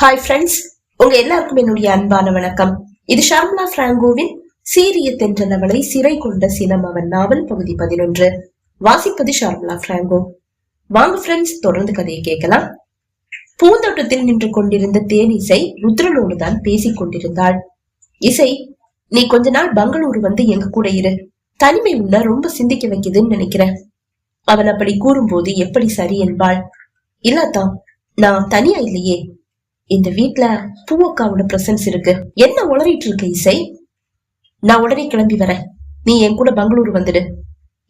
Hi friends உங்க எல்லாருக்கும் என்னுடைய அன்பான வணக்கம். இது ஷர்மிளா பிராங்கோவின் சீரிய தென்றலவளை சிறை கொண்ட சினம் அவன் நாவல் பகுதி பதினொன்று. வாசிப்பது ஷர்மிளா பிராங்கோ. வாங்க ஃப்ரெண்ட்ஸ் தொடர்ந்து கதையை கேட்கலாம். பூந்தோட்டத்தில் நின்று கொண்டிருந்த தேனிசை ருத்ரனோடு தான் பேசிக் கொண்டிருந்தாள். இசை நீ கொஞ்ச நாள் பெங்களூரு வந்து எங்க கூட இரு. தனிமை உன்ன ரொம்ப சிந்திக்க வைக்குதுன்னு நினைக்கிறேன். அவன் அப்படி கூறும்போது எப்படி சரி என்பாள். இல்லாதான் நான் தனியா இல்லையே. இந்த வீட்ல பூவக்காவோட பிரசன்ஸ் இருக்கு. என்ன உளறிட்டு இருக்க இசை? நான் உடனே கிளம்பி வரேன். நீ என் கூட பெங்களூரு வந்துடு.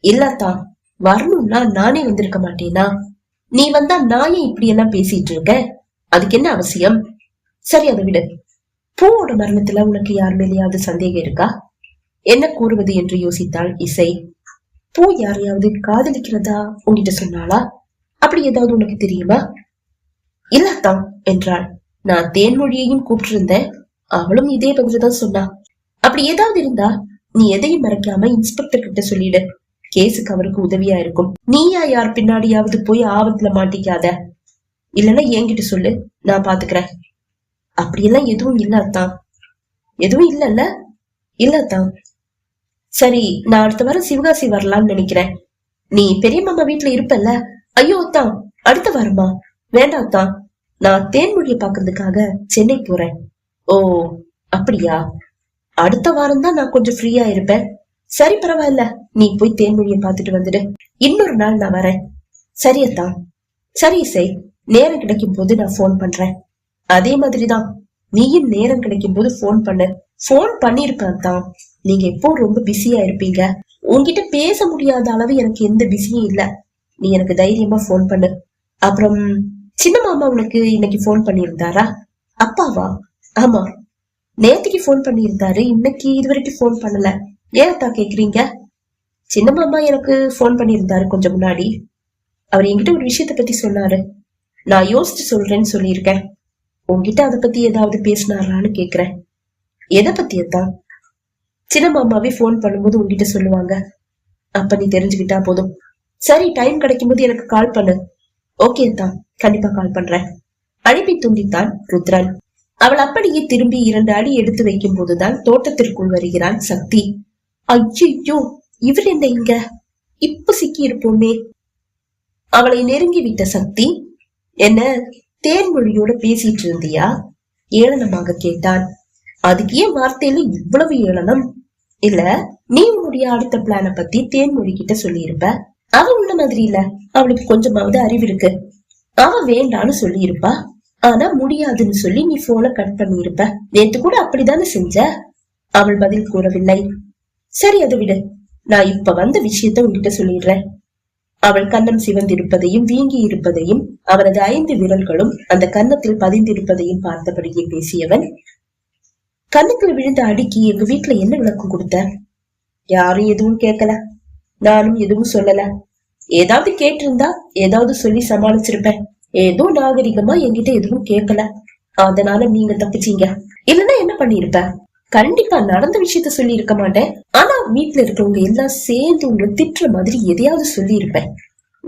இல்லாதான் வரணும்னா நானே வந்திருக்க மாட்டேனா? நீ வந்தா நான் ஏன் இப்படி எல்லாம் பேசிட்டு இருக்க? அதுக்கு என்ன அவசியம்? சரி அதை விடு. பூவோட மரணத்துல உனக்கு யார் மேலேயாவது சந்தேகம் இருக்கா? என்ன கூறுவது என்று யோசித்தாள் இசை. பூ யாரையாவது காதலிக்கிறதா உன்கிட்ட சொன்னாளா? அப்படி ஏதாவது உனக்கு தெரியுமா? இல்லத்தான் என்றாள். நான் தேன்மொழியையும் கூப்பிட்டிருந்தேன். அவளும் இதே பதில்தான் சொன்னா. அப்படி ஏதாவது இருந்தா நீ எதையும் மறைக்காம இன்ஸ்பெக்டர் கிட்ட சொல்லிடு. கேஸுக்கு அவருக்கு உதவியா இருக்கும். நீயா யார் பின்னாடியாவது போய் ஆபத்துல மாட்டிக்காத. இல்லைன்னா என்கிட்ட சொல்லு நான் பாத்துக்கிறேன். அப்படியெல்லாம் எதுவும் இல்லாதான் எதுவும் இல்லல்ல? இல்லத்தான் சரி நான் அடுத்த வாரம் சிவகாசி வரலாம்னு நினைக்கிறேன். நீ பெரிய மாமா வீட்டுல இருப்பல்ல? ஐயோ தான் அடுத்த வாரமா? வேண்டாம் தான் நான் தேன்மொழியை பாக்குறதுக்காக சென்னை போறேன். ஓ அப்படியா? அடுத்த வாரம் தான் நான் கொஞ்சம் ஃப்ரீயா இருப்பேன். சரி பரவாயில்ல. நீ போய் தேன்மொழியை பாத்துட்டு வந்துடு. இன்னொரு நாள் நான் வரேன். சரியத்தான் சரி இசை. நேரம் கிடைக்கும் போது நான் போன் பண்றேன். அதே மாதிரிதான் நீயும் நேரம் கிடைக்கும் போது போன் பண்ணு. போன் பண்ணிருப்பேன் தான் நீங்க எப்போ ரொம்ப பிஸியா இருப்பீங்க? உன்கிட்ட பேச முடியாத அளவு எனக்கு எந்த பிஸியும் இல்ல. நீ எனக்கு தைரியமா போன் பண்ணு. அப்புறம் சின்ன மாமா உனக்கு இன்னைக்கு ஃபோன் பண்ணியிருந்தாரா? அப்பாவா? ஆமா. நேத்துக்கு ஃபோன் பண்ணியிருந்தாரு இன்னைக்கு இது வரைக்கும் ஃபோன் பண்ணல. ஏன் அத்தா கேக்குறீங்க? சின்ன மாமா எனக்கு ஃபோன் பண்ணியிருந்தாரு கொஞ்சம் முன்னாடி. அவர் என்கிட்ட ஒரு விஷயத்த பத்தி சொன்னாரு. நான் யோசிச்சு சொல்றேன்னு சொல்லியிருக்கேன். உன்கிட்ட அதை பத்தி ஏதாவது பேசினாரான்னு கேக்குறேன். எதை பத்தி அத்தான் சின்ன மாமாவே ஃபோன் பண்ணும்போது உன்கிட்ட சொல்லுவாங்க. அப்ப நீ தெரிஞ்சுக்கிட்டா போதும். சரி டைம் கிடைக்கும்போது எனக்கு கால் பண்ணு. ஓகே தான் கண்டிப்பா கால் பண்றேன். அழைப்பை துண்டித்தான் ருத்ரன். அவள் அப்படியே திரும்பி இரண்டு அடி எடுத்து வைக்கும் போதுதான் தோட்டத்திற்குள் வருகிறான் சக்தி. ஐயோ இவர் என்ன இங்க? இப்ப சிக்கி இருப்போமே அவளை நெருங்கி விட்ட சக்தி என்ன தேன்மொழியோட பேசிட்டு இருந்தியா? ஏளனமாக கேட்டான். அதுக்கு ஏன் வார்த்தையில இவ்வளவு ஏளனம்? இல்ல நீ உன்னுடைய அடுத்த பிளான பத்தி தேன்மொழி கிட்ட சொல்லியிருப்ப? அவ உன்ன மாதிரி இல்ல. அவளுக்கு கொஞ்சமாவது அறிவு இருக்கு. அவ வேண்டான்னு சொல்லியிருப்பா. ஆனா முடியாதுன்னு சொல்லி நீ போன கட் பண்ணியிருப்ப. நேத்து கூட அப்படிதானே செஞ்ச? அவள் பதில் கூறவில்லை. சரி அதை விடு. நான் இப்ப வந்த விஷயத்த உன்கிட்ட சொல்லிடுறேன். அவள் கன்னம் சிவந்திருப்பதையும் வீங்கி இருப்பதையும் அவனது ஐந்து விரல்களும் அந்த கன்னத்தில் பதிந்திருப்பதையும் பார்த்தபடியே பேசியவன் கண்ணுக்குள்ள விழுந்த அடிக்கு எங்க வீட்டுல என்ன விளக்கம் கொடுத்த? யாரும் எதுவும் கேட்கல. நானும் எதுவும் சொல்லல. ஏதாவது கேட்டிருந்தா ஏதாவது சொல்லி சமாளிச்சிருப்பேன். ஏதோ நாகரிகமா என்கிட்ட எதுவும் கேட்கல அதனால நீங்க தப்பிச்சீங்க. இல்லன்னா என்ன பண்ணிருப்ப? கண்டிப்பா நடந்த விஷயத்த சொல்லி இருக்க மாட்டேன். ஆனா வீட்டுல இருக்கிறவங்க எல்லாம் சேர்ந்து உங்களை திட்டுற மாதிரி எதையாவது சொல்லி இருப்பேன்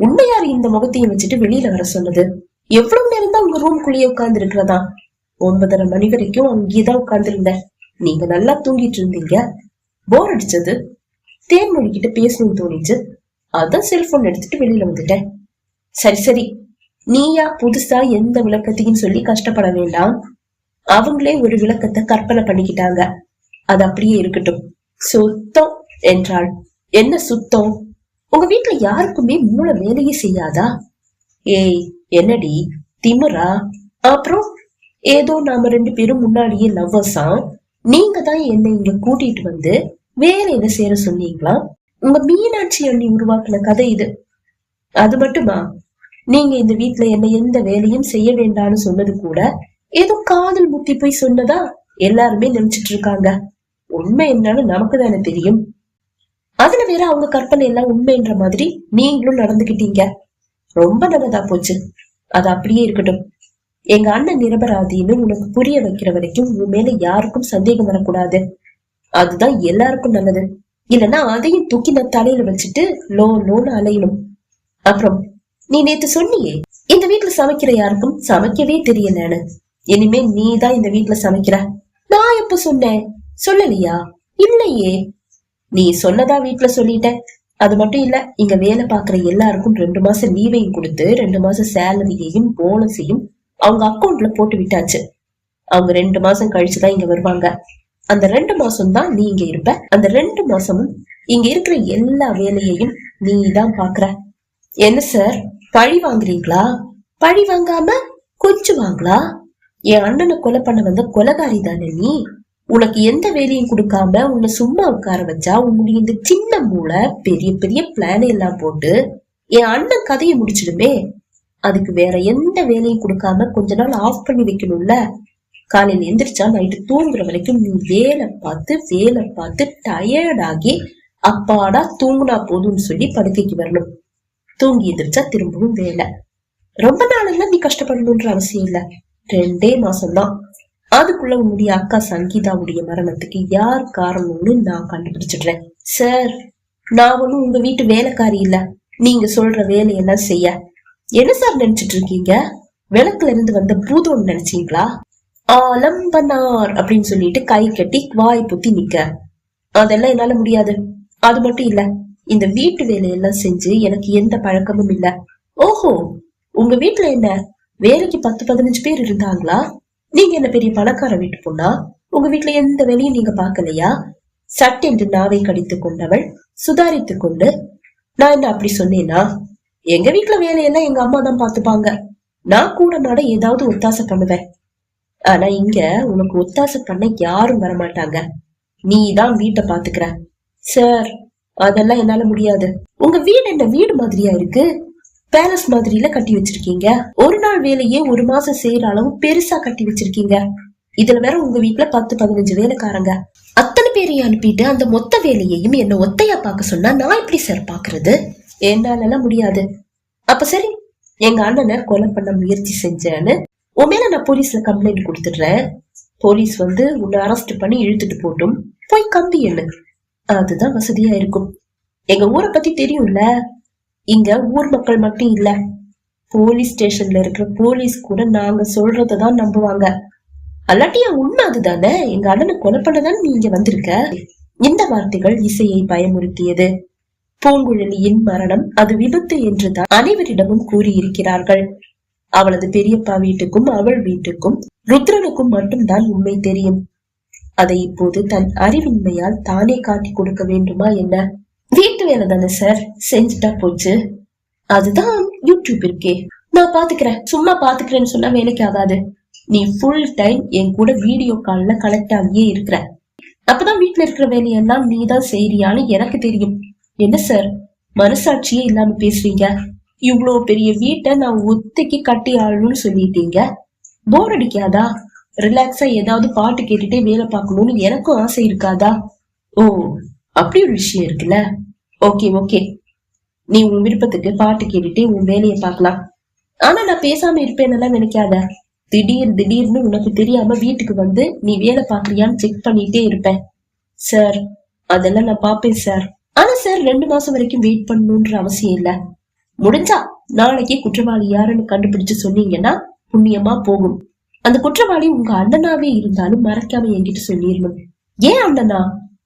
உண்மையாரு இந்த முகத்தையும் வச்சுட்டு வெளியில வர சொன்னது? எவ்வளவு நேரம் தான் உங்க ரூம்குள்ளேயே உட்கார்ந்து இருக்கிறதா ஒன்பதரை மணி வரைக்கும் அங்கேயேதான் உட்கார்ந்துருந்தேன். நீங்க நல்லா தூங்கிட்டு இருந்தீங்க. போர் அடிச்சது. தேன்மொழி கிட்ட பேசணும்னு தோணிச்சு. அதான் செல்போன் எடுத்துட்டு வெளியில வந்துட்டேன். சரி சரி. நீயா புதுசா எந்த விளக்கத்தையும் சொல்லி கஷ்டப்பட வேண்டாம். அவங்களே ஒரு விளக்கத்தை கற்பனை பண்ணிக்கிட்டாங்க. அது அப்படியே இருக்கட்டும். சுத்தம் என்றாள். என்ன சுத்தம்? உங்க வீட்டுல யாருக்குமே மூளை வேலையே செய்யாதா? ஏய் என்னடி? திமுரா? அப்புறம் ஏதோ நாம ரெண்டு பேரும் முன்னாடியே லவ்வர்ஸா? நீங்க தான் என்னை இங்க கூட்டிட்டு வந்து வேற என்ன சேர சொன்னீங்களா? உங்க மீனாட்சி அண்ணி உருவாக்குன கதை இது. அது மட்டுமா? நீங்க இந்த வீட்டுல என்ன எந்த வேலையும் செய்ய வேண்டாம்னு சொன்னது கூட ஏதோ காதல் முத்தி போய் சொன்னதா? எல்லாருமே நினைச்சிட்டு இருக்காங்க உண்மை என்னன்னு நமக்கு தானே தெரியும். அதுல வேற அவங்க கற்பனை எல்லாம் உண்மைன்ற மாதிரி நீங்களும் நடந்துகிட்டீங்க. ரொம்ப நல்லதா போச்சு. அது அப்படியே இருக்கட்டும். எங்க அண்ணன் நிரபராதின்னு உனக்கு புரிய வைக்கிற வரைக்கும் உன் மேல யாருக்கும் சந்தேகம் வரக்கூடாது. அதுதான் எல்லாருக்கும் நல்லது. இல்லைன்னா அதையும் தூக்கி நான் தலையில வச்சுட்டு லோ லோன்னு அலையணும். அப்புறம் நீ நேத்து சொன்னியே இந்த வீட்டுல சமைக்கிற யாருக்கும் சமைக்கவே தெரியலன்னு. இனிமே நீ தான் இந்த வீட்டுல சமைக்கிற. நான் எப்ப சொன்னேன்? சொல்லலையா? இல்லையே. நீ சொன்னதா வீட்டுல சொல்லிட்ட அது மட்டும் இல்ல இங்க வேலை பாக்குற எல்லாருக்கும் ரெண்டு மாசம் லீவையும் கொடுத்து ரெண்டு மாசம் சேலரியையும் போனஸையும் அவங்க அக்கௌண்ட்ல போட்டு விட்டாச்சு. அவங்க ரெண்டு மாசம் கழிச்சுதான் இங்க வருவாங்க. அந்த ரெண்டு மாசம் தான் நீ இங்க இருப்ப. அந்த ரெண்டு மாசமும் இங்க இருக்கிற எல்லா வேலையையும் நீ தான் பாக்குற. என்ன சார்? பழி வாங்குறீங்களா? பழி வாங்காம கொஞ்சம் வாங்களா? என் அண்ணனை கொலை பண்ண வந்த கொலகாரி தானே நீ? உனக்கு எந்த வேலையும் கொடுக்காம உன்னை சும்மா உட்கார வச்சா உன்னுடைய இந்த சின்ன மூளை பெரிய பெரிய பிளான் எல்லாம் போட்டு என் அண்ணன் கதையை முடிச்சிடுமே. அதுக்கு வேற எந்த வேலையும் கொடுக்காம கொஞ்ச நாள் ஆஃப் பண்ணி வைக்கணும்ல? காலையில எந்திரிச்சா நைட்டு தூங்குற வரைக்கும் நீ வேலை பார்த்து வேலை பார்த்து டயர்டாகி அப்பாடா தூங்குனா போதும்னு சொல்லி படுக்கைக்கு வரணும். தூங்கி எந்திரிச்சா திரும்பவும் வேலை. ரொம்ப நாளெல்லாம் நீ கஷ்டப்படணும்ன்ற அவசியம் இல்ல. ரெண்டே மாசம்தான். அதுக்குள்ள உன்னுடைய அக்கா சங்கீதாவுடைய மரணத்துக்கு யார் காரணம்னு நான் கண்டுபிடிச்சிடுறேன். சார் நான் ஒண்ணும் உங்க வீட்டு வேலைக்காரி இல்ல. நீங்க சொல்ற வேலையெல்லாம் செய்ய. என்ன சார் நினைச்சிட்டு இருக்கீங்க? விளக்குல இருந்து வந்த பூதோன்னு நினைச்சீங்களா? ஆலம்பனார் அப்படின்னு சொல்லிட்டு கை கட்டி வாய் புத்தி நிக்க. அதெல்லாம் என்னால முடியாது. அது மட்டும் இல்ல இந்த வீட்டு வேலையெல்லாம் செஞ்சு எனக்கு எந்த பழக்கமும் இல்ல. ஓஹோ உங்க வீட்டுல என்ன வேலைக்கு பத்து பதினஞ்சு பேர் இருந்தாங்களா? நீங்க என்ன பெரிய பணக்கார வீட்டு பொண்ணா? உங்க வீட்டுல எந்த வேலையும் நீங்க பாக்கலையா சட்டென்று நாவை கடித்துக் கொண்டவள் சுதாரித்துக் கொண்டு நான் என்ன அப்படி சொன்னேனா? எங்க வீட்டுல வேலையெல்லாம் எங்க அம்மா தான் பாத்துப்பாங்க நான் கூட நட ஏதாவது ஒத்தாசை பண்ணுவேன். ஆனா இங்க உனக்கு ஒத்தாசை பண்ண யாரும் வரமாட்டாங்க. நீ தான் வீட்டை பாத்துக்கிற. சார் அதெல்லாம் என்னால முடியாது. உங்க வீடு என்ன வீடு மாதிரியா இருக்கு? பேலஸ் மாதிரில கட்டி வச்சிருக்கீங்க. ஒரு நாள் வேலையே ஒரு மாசம் செய்யற அளவு பெருசா கட்டி வச்சிருக்கீங்க. இதுல வேற உங்க வீட்டுல பத்து பதினஞ்சு வேலைக்காரங்க. அத்தனை பேரையும் அனுப்பிட்டு அந்த மொத்த வேலையையும் என்ன ஒத்தையா பார்க்க சொன்னா நான் எப்படி சார் பாக்குறது என்னாலலாம் முடியாது. அப்ப சரி எங்க அண்ணனை கொலை பண்ண முயற்சி செஞ்சேன்னு உன் மேல நான் போலீஸ்ல கம்ப்ளைண்ட் கொடுத்துடுறேன். போலீஸ் வந்து உன்னை அரெஸ்ட் பண்ணி இழுத்துட்டு போட்டும். போய் கம்பி என்ன அதுதான் வசதியா இருக்கும். எங்க ஊரை பத்தி தெரியும்ல? இங்க ஊர் மக்கள் மட்டும் இல்ல. போலீஸ் ஸ்டேஷன்ல இருக்கிற போலீஸ் கூட நாங்க சொல்றதான் நம்புவாங்க. அல்லாட்டியா உண்மை அதுதானே? எங்க அண்ணனை கொலை பண்ணதானே நீ இங்க வந்திருக்க? இந்த வார்த்தைகள் இசையை பயமுறுத்தியது. பூங்குழலியின் மரணம் அது விபத்து என்றுதான் அனைவரிடமும் கூறியிருக்கிறார்கள். அவளது பெரியப்பா வீட்டுக்கும் அவள் வீட்டுக்கும் ருத்ரனுக்கும் மட்டும்தான் உண்மை தெரியும். அதை இப்போது தன் அறிவின்மையால் தானே காட்டி கொடுக்க வேண்டுமா என்ன? வீட்டு வேலை தானே சார் செஞ்சுட்டா போச்சு. அதுதான் யூடியூப் இருக்கே நான் பாத்துக்கிறேன். சும்மா பாத்துக்கிறேன்னு சொன்னா வேலைக்கு ஆகாது. நீ ஃபுல் டைம் என் கூட வீடியோ கால்ல கனெக்ட் ஆகியே இருக்கிற. அப்பதான் வீட்டுல இருக்கிற வேலையெல்லாம் நீ தான் செய்யறியான்னு எனக்கு தெரியும். என்ன சார் மனசாட்சியே இல்லாம பேசுறீங்க. இவ்வளோ பெரிய வீட்டை நான் ஒத்திக்கு கட்டி ஆளணும்னு சொல்லிட்டீங்க. போர் அடிக்காதா? ரிலாக்ஸா ஏதாவது பாட்டு கேட்டுட்டே வேலை பார்க்கணும்னு எனக்கும் ஆசை இருக்காதா? ஓ அப்படி ஒரு விஷயம் இருக்குல்ல? ஓகே ஓகே நீ உன் விருப்பத்துக்கு பாட்டு கேட்டுட்டே உன் வேலையை பார்க்கலாம். ஆனா நான் பேசாம இருப்பேன்னெல்லாம் நினைக்காத. திடீர் திடீர்னு உனக்கு தெரியாம வீட்டுக்கு வந்து நீ வேலை பாக்குறியான்னு செக் பண்ணிட்டே இருப்பேன். சார் அதெல்லாம் நான் பாப்பேன் சார் ஆனா சார் ரெண்டு மாசம் வரைக்கும் வெயிட் பண்ணணும்ன்ற அவசியம் இல்லை. முடிஞ்சா நாளைக்கே குற்றவாளி யாருன்னு கண்டுபிடிச்சு சொன்னீங்கன்னா புண்ணியமா போகும். அந்த குற்றவாளி உங்க அண்ணனாவே இருந்தாலும் மறக்காம என்கிட்ட சொல்லிடணும் ஏன் அண்ணனா?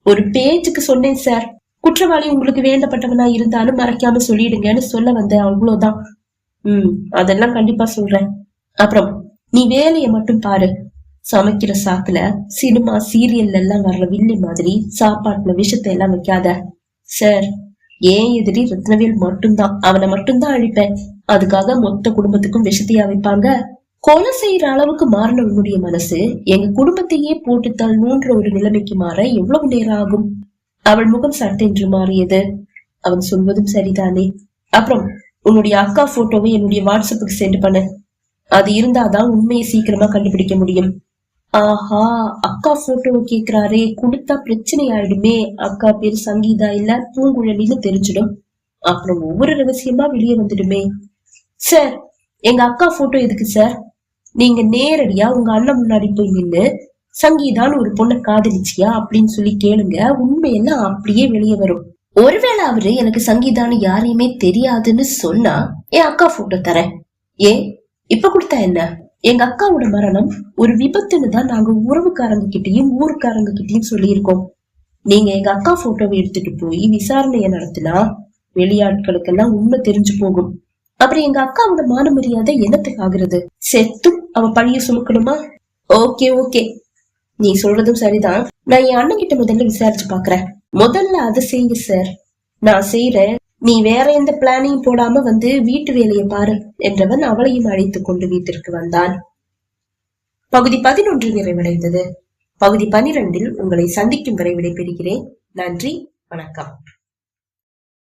ஒரு பேச்சுக்கு சொன்னேன் சார் குற்றவாளி உங்களுக்கு வேண்டப்பட்டவனா இருந்தாலும் மறைக்காம சொல்லிடுங்கன்னு சொல்ல வந்தேன் அவ்வளவுதான் உம் அதெல்லாம் கண்டிப்பா சொல்றேன். அப்புறம் நீ வேலையை மட்டும் பாரு. சமைக்கிற சாக்குல சினிமா சீரியல்ல எல்லாம் வர்ற வில்லி மாதிரி சாப்பாட்டுல விஷத்தை எல்லாம் வைக்காத. சார் ஏன் எதிரி ரத்னவேல் மட்டும்தான்? அவனை மட்டும்தான் அழிப்பேன். அதுக்காக மொத்த குடும்பத்துக்கும் விஷத்தையா வைப்பாங்க கொலை செய்யற அளவுக்கு மாறின உன்னுடைய மனசு. எங்க குடும்பத்தையே போட்டு தள்ளணுன்ற ஒரு நிலைமைக்கு மாற எவ்வளவு நேரம் ஆகும்? அவள் முகம் சட்டென்று மாறியது. அவன் சொல்வதும் சரிதானே. அப்புறம் உன்னுடைய அக்கா போட்டோவை என்னுடைய வாட்ஸ்அப்புக்கு சென்ட் பண்ண. அது இருந்தாதான் உண்மையை சீக்கிரமா கண்டுபிடிக்க முடியும். ஆஹா அக்கா போட்டோவை கேக்குறாரே கொடுத்தா பிரச்சனை ஆயிடுமே அக்கா பேர் சங்கீதா இல்ல பூங்குழலின்னு தெரிஞ்சிடும். அப்புறம் ஒவ்வொரு ரகசியமா வெளியே வந்துடுமே. சார் எங்க அக்கா போட்டோ எதுக்கு சார்? நீங்க நேரடியா உங்க அண்ணன் முன்னாடி போய் நின்னு சங்கீதான்னு ஒரு பொண்ணை காதலிச்சியா அப்படின்னு சொல்லி கேளுங்க. உண்மையெல்லாம் அப்படியே வெளியே வரும். ஒருவேளை அவரு எனக்கு சங்கீதான்னு யாரையுமே தெரியாதுன்னு சொன்னா என் அக்கா போட்டோ தரேன். ஏன் இப்ப கொடுத்தா என்ன? எங்க அக்காவோட மரணம் ஒரு விபத்துன்னு தான் நாங்க உறவுக்காரங்க கிட்டயும் ஊருக்காரங்க கிட்டயும் சொல்லியிருக்கோம். நீங்க எங்க அக்கா போட்டோவை எடுத்துட்டு போய் விசாரணையை நடத்தினா வெளியாட்களுக்கெல்லாம் உண்மை தெரிஞ்சு போகும். அப்புறம் எங்க அக்காவோட மான மரியாதை என்னத்துக்கு ஆகுறது? செத்தும் அவ பழிய சுமக்கணுமா? Okay okay. நீ சொல்றதும் சரிதான். நான் என் அண்ணன் கிட்ட முதல்ல விசாரிச்சு பாக்குறேன். முதல்ல அதை செய்யுங்க சார் நான் செய்யறேன். நீ வேற எந்த பிளானிங் போடாம வந்து வீட்டு வேலையை பாரு என்றவன் அவளையும் அழைத்துக் கொண்டு வீட்டிற்கு வந்தான். பகுதி பதினொன்று நிறைவடைந்தது. பகுதி பனிரெண்டில் உங்களை சந்திக்கும் வரை விடைபெறுகிறேன். நன்றி. வணக்கம்.